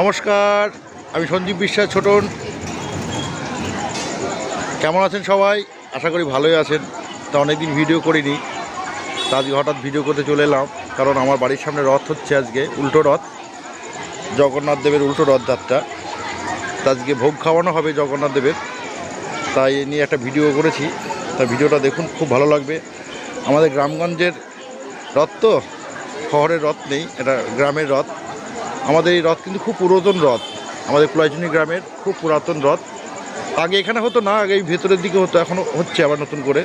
নমস্কার, আমি সঞ্জীব বিশ্বাস ছোটন। কেমন আছেন সবাই? আশা করি ভালোই আছেন। তা অনেকদিন ভিডিও করিনি। তা আজকে হঠাৎ ভিডিও করতে চলে এলাম, কারণ আমার বাড়ির সামনে রথ হচ্ছে আজকে, উল্টো রথ। জগন্নাথ দেবের উল্টো রথযাত্রা। তা আজকে ভোগ খাওয়ানো হবে জগন্নাথ দেবের। তাই নিয়ে একটা ভিডিও করেছি। তা ভিডিওটা দেখুন, খুব ভালো লাগবে। আমাদের গ্রামগঞ্জের রথ তো, শহরের রথ নেই, এটা গ্রামের রথ। আমাদের এই রথ কিন্তু খুব পুরাতন রথ আমাদের কুলাইচুনি গ্রামের খুব পুরাতন রথ আগে এখানে হতো না, আগে এই ভেতরের দিকে হতো এখনও হচ্ছে আবার নতুন করে।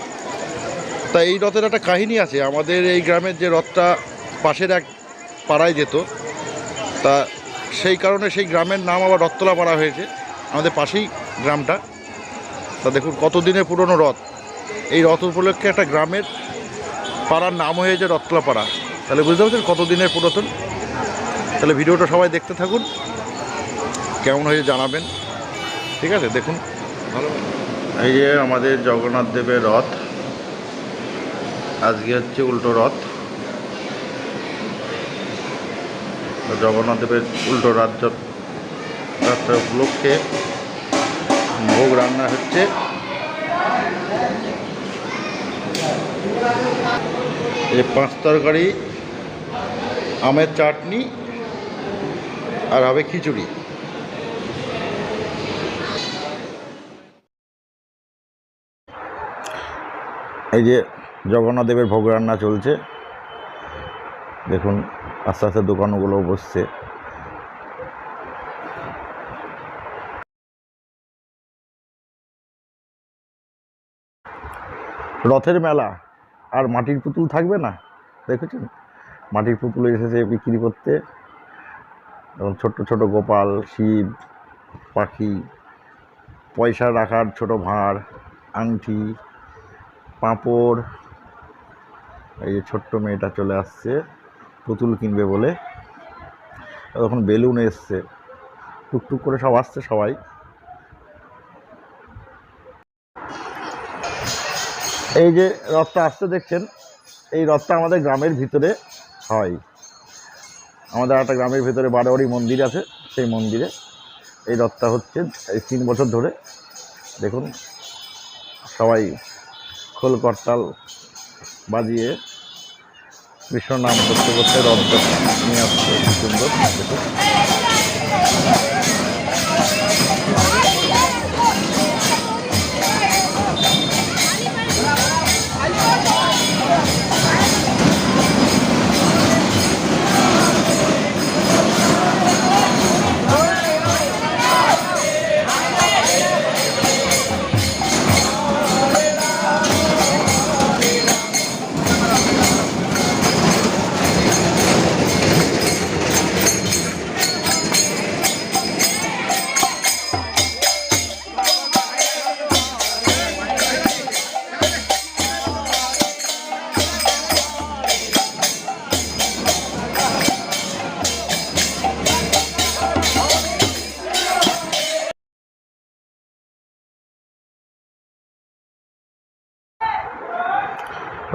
তা এই রথের একটা কাহিনী আছে। আমাদের এই গ্রামের যে রথটা পাশের এক পাড়ায় যেত, তা সেই কারণে সেই গ্রামের নাম আবার রথতলা পাড়া হয়েছে, আমাদের পাশেই গ্রামটা। তা দেখুন কত দিনের পুরনো রথ এই রথ উপলক্ষে একটা গ্রামের পাড়ার নাম হয়েছে রথতলা পাড়া। তাহলে বুঝতে পারছেন কত দিনের পুরাতন? তাহলে ভিডিওটা সবাই দেখতে থাকুন। কেমন হয়েছে জানাবেন। ঠিক আছে, দেখুন। ভালো। এই যে আমাদের জগন্নাথ দেবের রথ, আজকে হচ্ছে উল্টো রথ। জগন্নাথ দেবের উল্টো রাজ্য যাত্রা উপলক্ষে ভোগ রান্না হচ্ছে। এই পাঁচ তরকারি, আমের চাটনি আর হবে খিচুড়ি। এই যে জগন্নাথ দেবের ভোগ রান্না চলছে। দেখুন, আস্তে আস্তে দোকানগুলো বসছে। রথের মেলা, আর মাটির পুতুল থাকবে না? দেখেছেন? মাটির পুতুল এসেছে বিক্রি করতে। এবং ছোট্ট ছোট গোপাল, শিব, পাখি, পয়সা রাখার ছোট ভাঁড়, আংটি, পাঁপড়, এই যে ছোট্ট মেয়েটা চলে আসছে, পুতুল কিনবে বলে। তখন বেলুন এসছে। টুকটুক করে সব আসছে সবাই। এই যে রথটা আসতে দেখছেন, এই রথটা আমাদের গ্রামের ভিতরে হয়। আমাদের একটা গ্রামের ভিতরে বারোয়ারি মন্দির আছে, সেই মন্দিরে। এই রথটা হচ্ছে, এই তিন বছর ধরে। দেখুন, সবাই খোল করতাল বাজিয়ে বিষ্ণু নাম করতে করতে রথ নিয়ে আসছে। সুন্দর, দেখুন।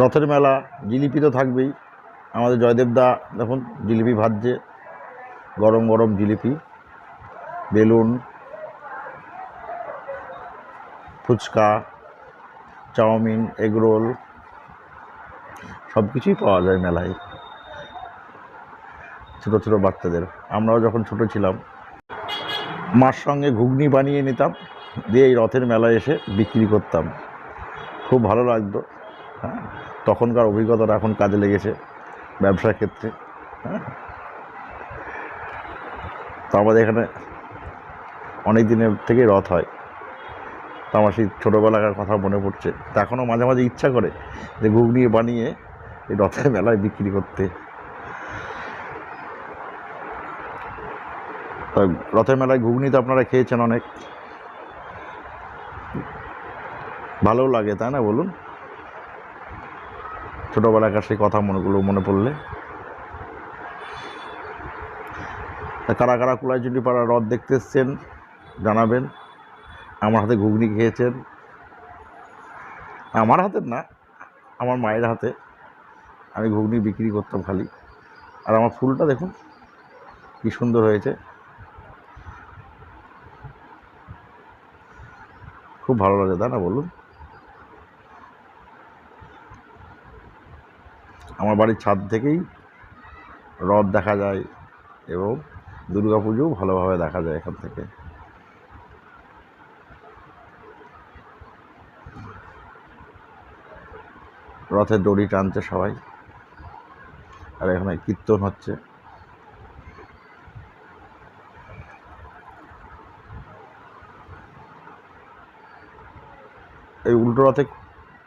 রথের মেলা, জিলিপি তো থাকবেই। আমাদের জয়দেবদা দেখুন, জিলিপি ভাজছে। গরম গরম jalebi, balloon, phuchka, chowmein, egg roll সব কিছুই পাওয়া যায় মেলায়। ছোটো ছোটো বাচ্চাদের। আমরাও যখন ছোট ছিলাম, মার সঙ্গে ঘুগনি বানিয়ে নিতাম, দিয়ে এই রথের মেলায় এসে বিক্রি করতাম। খুব ভালো লাগতো হ্যাঁ? তখনকার অভিজ্ঞতাটা এখন কাজে লেগেছে ব্যবসার ক্ষেত্রে। হ্যাঁ? তো আমাদের এখানে অনেক দিনের থেকে রথ হয়। তো আমার সেই ছোটোবেলাকার কথা মনে পড়ছে। তা এখনও মাঝে মাঝে ইচ্ছা করে যে ঘুগনি বানিয়ে এই রথের মেলায় বিক্রি করতে। তো রথের মেলায় ঘুগনি তো আপনারা খেয়েছেন অনেক। ভালোও লাগে, তাই না বলুন? ছোটোবেলাকার সেই কথা মনেগুলো, মনে পড়লে? কারা কারা কুলাইচুটি পাড়া হ্রদ দেখতে এসছেন, জানাবেন। আমার হাতে ঘুগনি খেয়েছেন। আমার হাতের না, আমার মায়ের হাতে। আমি ঘুগনি বিক্রি করতাম খালি। আর আমার ফুলটা দেখুন, কি সুন্দর হয়েছে। খুব ভালো লাগে দাদা বলুন? আমার বাড়ির ছাদ থেকেই রথ দেখা যায় এবং দুর্গা পুজোও ভালোভাবে দেখা যায় এখান থেকে। রথের দড়ি টানছে সবাই। আর এখানে কীর্তন হচ্ছে। এই উল্টো রথে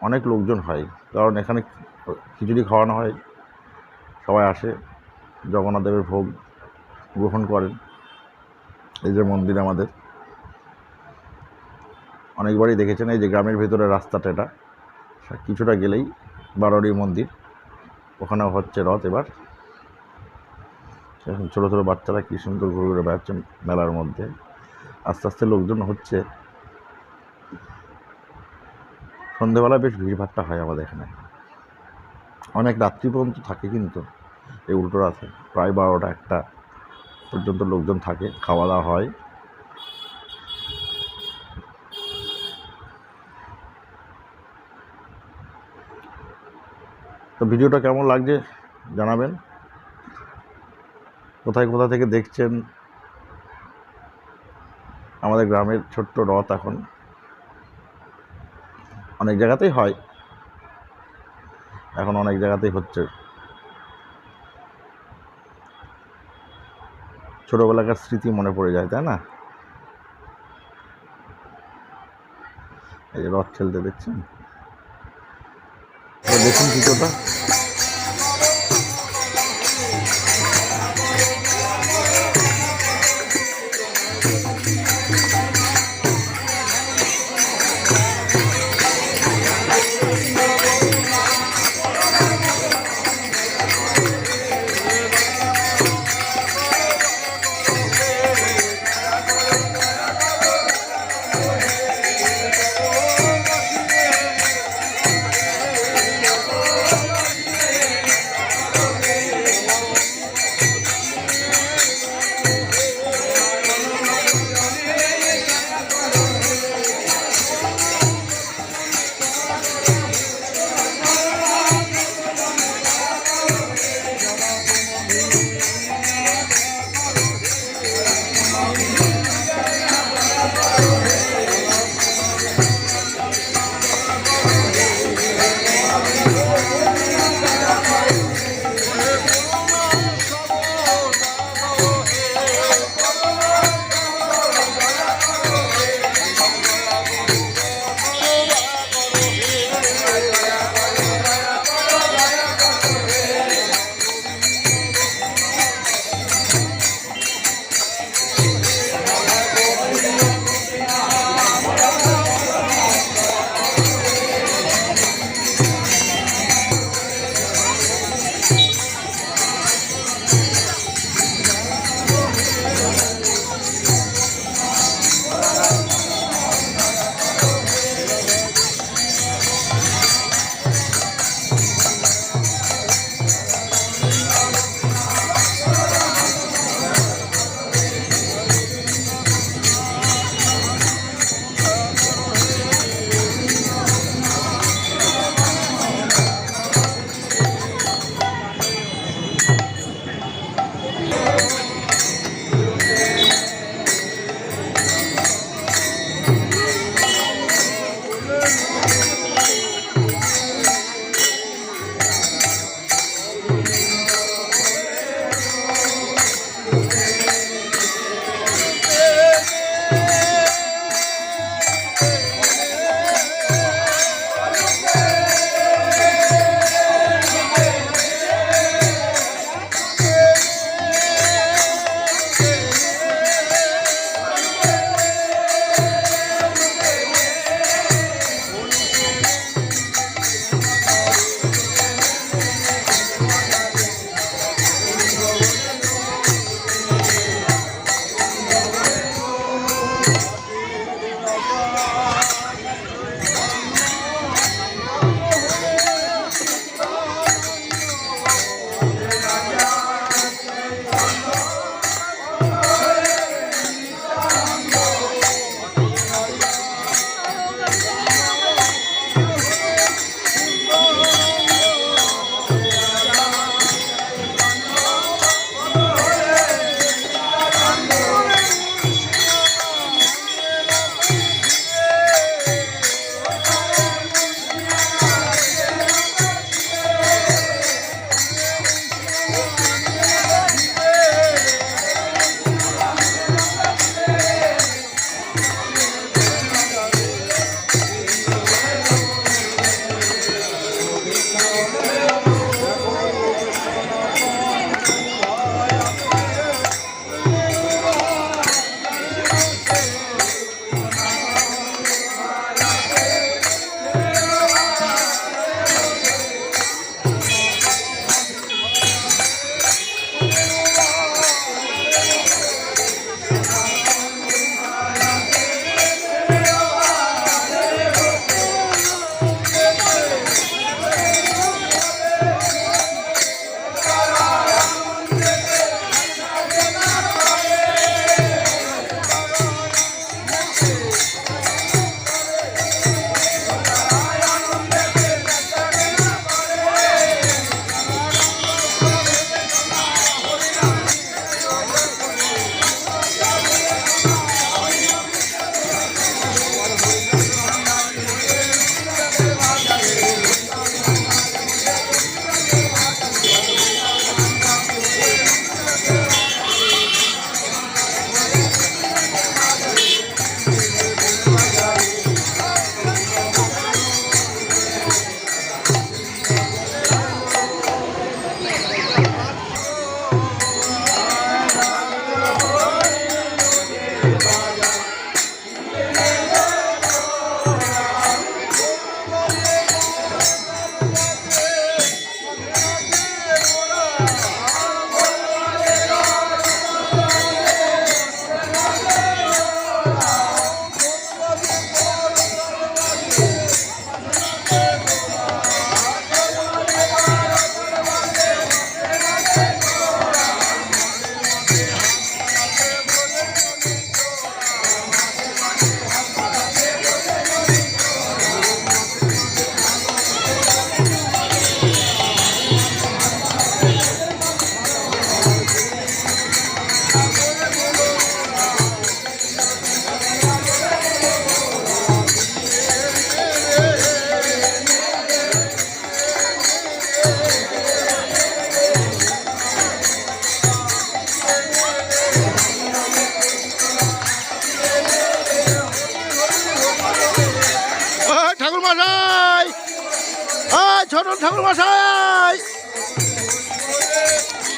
অনেক লোকজন হয়। কারণ এখানে খিচুড়ি খাওয়ানো হয়। সবাই আসে, জগন্নাথ দেবের ভোগ গ্রহণ করেন। এই যে মন্দির আমাদের। অনেকবারই দেখেছেন এই যে গ্রামের ভেতরে রাস্তাটা এটা। কিছুটা গেলেই বারোয়ারি মন্দির। ওখানে হচ্ছে রথ এবার। এখন ছোটো ছোটো বাচ্চারা কী সুন্দর ঘুরে ঘুরে বেড়াচ্ছে মেলার মধ্যে। আস্তে আস্তে লোকজন হচ্ছে। সন্ধেবেলা বেশ ভিড়ভাট্টা হয় আমাদের এখানে। অনেক রাত্রি পর্যন্ত থাকে কিন্তু, এই উল্টো রাতে। প্রায় বারোটা একটা পর্যন্ত লোকজন থাকে খাওয়া দাওয়া হয়। তো ভিডিওটা কেমন লাগছে জানাবেন। কোথায় কোথা থেকে দেখছেন? আমাদের গ্রামের ছোট্ট রথ এখন। অনেক জায়গাতেই হয়। এখন অনেক জায়গাতেই হচ্ছে। ছোটোবেলাকার স্মৃতি মনে পড়ে যায়, তাই না? এই রথ খেলতে দেখছেন? দেখুন ভিডিওটা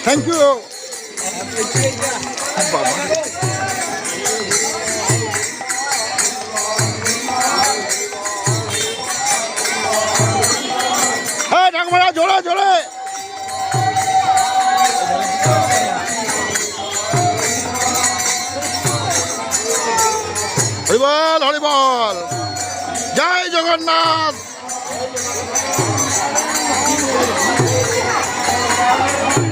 থ্যাংক ইউ বাবা হ্যাঁ ঠাকুমারা জোরে জোরে হরিবল হরিবল জয় জগন্নাথ আর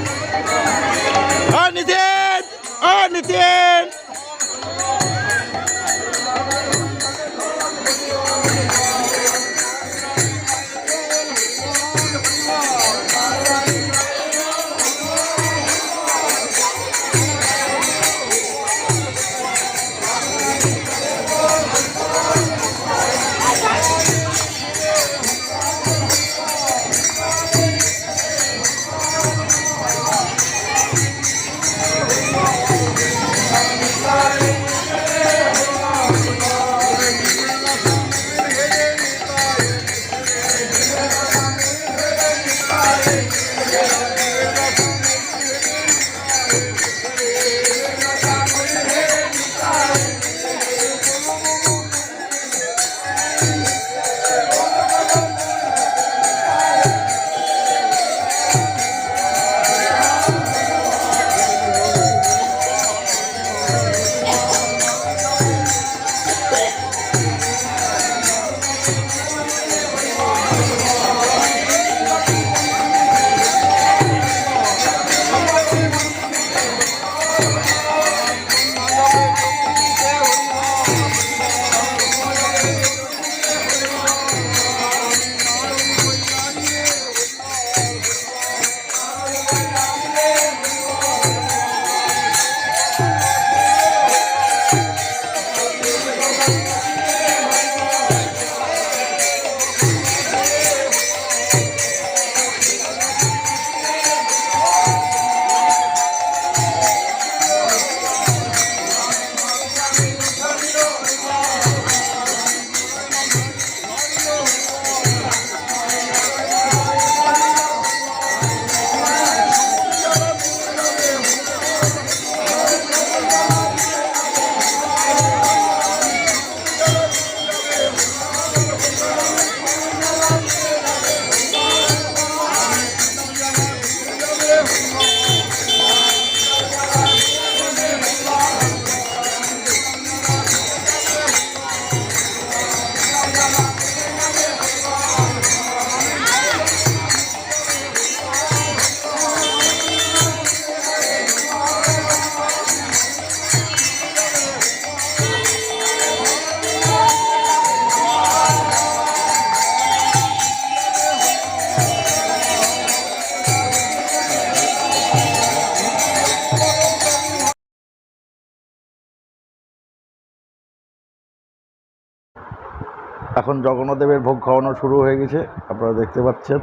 এখন জগন্নাথদেবের ভোগ খাওয়ানো শুরু হয়ে গেছে, আপনারা দেখতে পাচ্ছেন।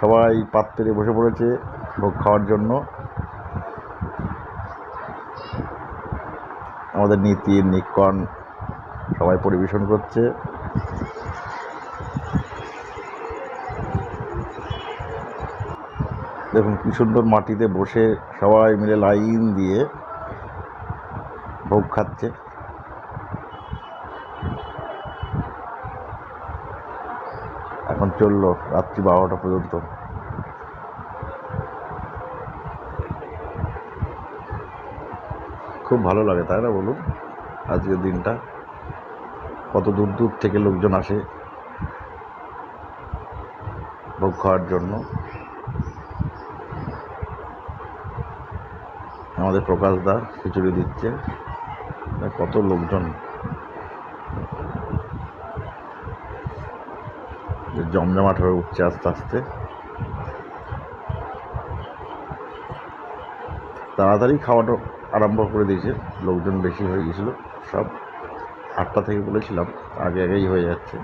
সবাই পাত্রে বসে পড়েছে ভোগ খাওয়ার জন্য। আমাদের নীতি নিকন সবাই পরিবেশন করছে। দেখুন কি সুন্দর মাটিতে বসে সবাই মিলে লাইন দিয়ে ভোগ খাচ্ছে। এখন চলল রাত্রি বারোটা পর্যন্ত। খুব ভালো লাগে, তাই না বলুন? আজকের দিনটা। কত দূর দূর থেকে লোকজন আসে ভোগ খাওয়ার জন্য। আমাদের প্রকাশ দা খিচুড়ি দিচ্ছে। কত লোকজন যে জমজমাট হয়ে উঠছে আস্তে আস্তে। তাড়াতাড়ি খাওয়াটা আরম্ভ করে দিয়েছে। লোকজন বেশি হয়ে গেছিল, সব আটটা থেকে বলেছিলাম, আগে আগেই হয়ে যাচ্ছে।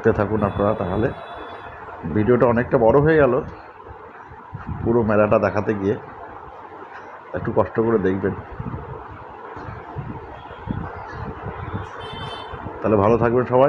দেখতে থাকুন আপনারা তাহলে। ভিডিওটা অনেকটা বড় হয়ে গেল। পুরো মেলাটা দেখাতে গিয়ে একটু কষ্ট করে দেখবেন। তাহলে ভালো থাকবেন সবাই।